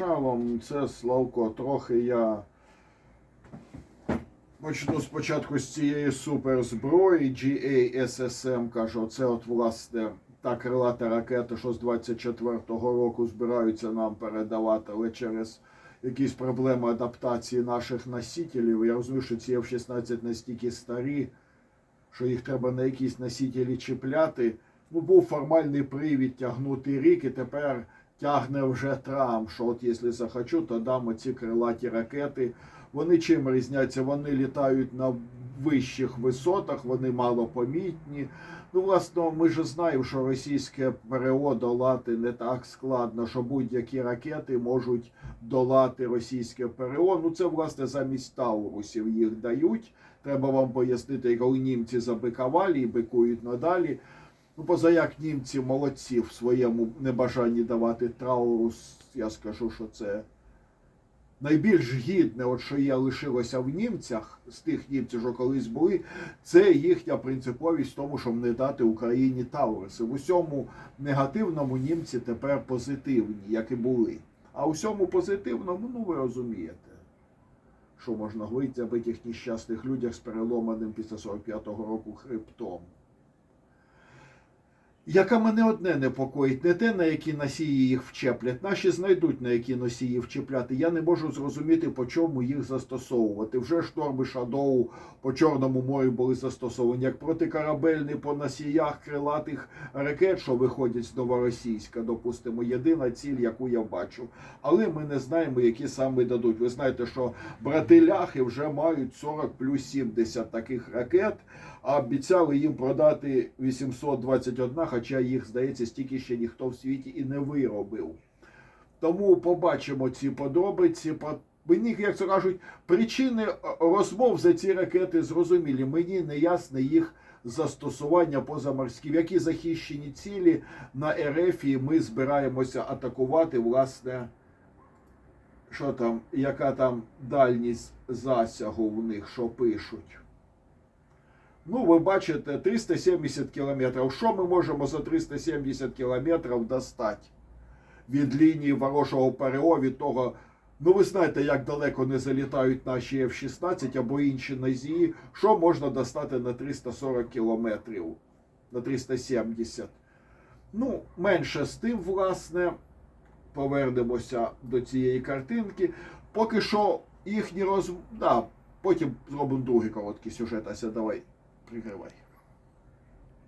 Варшавом, це Славко, трохи я почну спочатку з цієї суперзброї GASSM, кажу, це от власне та крилата ракета, що з 24-го року збираються нам передавати, але через якісь проблеми адаптації наших носителів. Я розумію, що ці F-16 настільки старі, що їх треба на якісь носителі чіпляти. Ну, був формальний привід тягнути рік, і тепер тягне вже Трамп, що от якщо захочу, то дам оці крилаті ракети. Вони чим різняться? Вони літають на вищих висотах, вони малопомітні. Ну, власне, ми ж знаємо, що російське ПРО долати не так складно, що будь-які ракети можуть долати російське ПРО. Ну, це, власне, замість Таурусів їх дають. Треба вам пояснити, коли німці забикували і бикують надалі. Ну, поза як німці молодці в своєму небажанні давати Таурус, я скажу, що це найбільш гідне, от що є лишилося в німцях, з тих німців, що колись були, це їхня принциповість в тому, щоб не дати Україні Тауруси. В усьому негативному німці тепер позитивні, як і були. А у всьому позитивному, ну ви розумієте, що можна говорити об тих нещасних людях з переломаним після 45-го року хребтом. Яка мене одне непокоїть, не те, на які носії їх вчеплять. Наші знайдуть на які носії вчепляти. Я не можу зрозуміти, по чому їх застосовувати. Вже шторми Шадоу по Чорному морю були застосовані як протикорабельні по носіях крилатих ракет, що виходять з Новоросійська, допустимо, єдина ціль, яку я бачу. Але ми не знаємо, які саме дадуть. Ви знаєте, що брати ляхи вже мають 40 плюс 70 таких ракет, обіцяли їм продати 821, хоча їх, здається, стільки ще ніхто в світі і не виробив. Тому побачимо ці подробиці. Мені, як це кажуть, причини розмов за ці ракети зрозумілі. Мені не ясне їх застосування позаморські. В які захищені цілі на РФ ми збираємося атакувати, власне, що там, яка там дальність засягу в них, що пишуть. Ну, ви бачите, 370 кілометрів. Що ми можемо за 370 кілометрів достати від лінії ворожого ПРО, від того. Ну, ви знаєте, як далеко не залітають наші F-16 або інші нозії. Що можна достати на 340 кілометрів, на 370. Ну, менше з тим, власне, повернемося до цієї картинки. Поки що їхні роз... Да, потім зробимо другий короткий сюжет. Ася, давай, Pretty good way.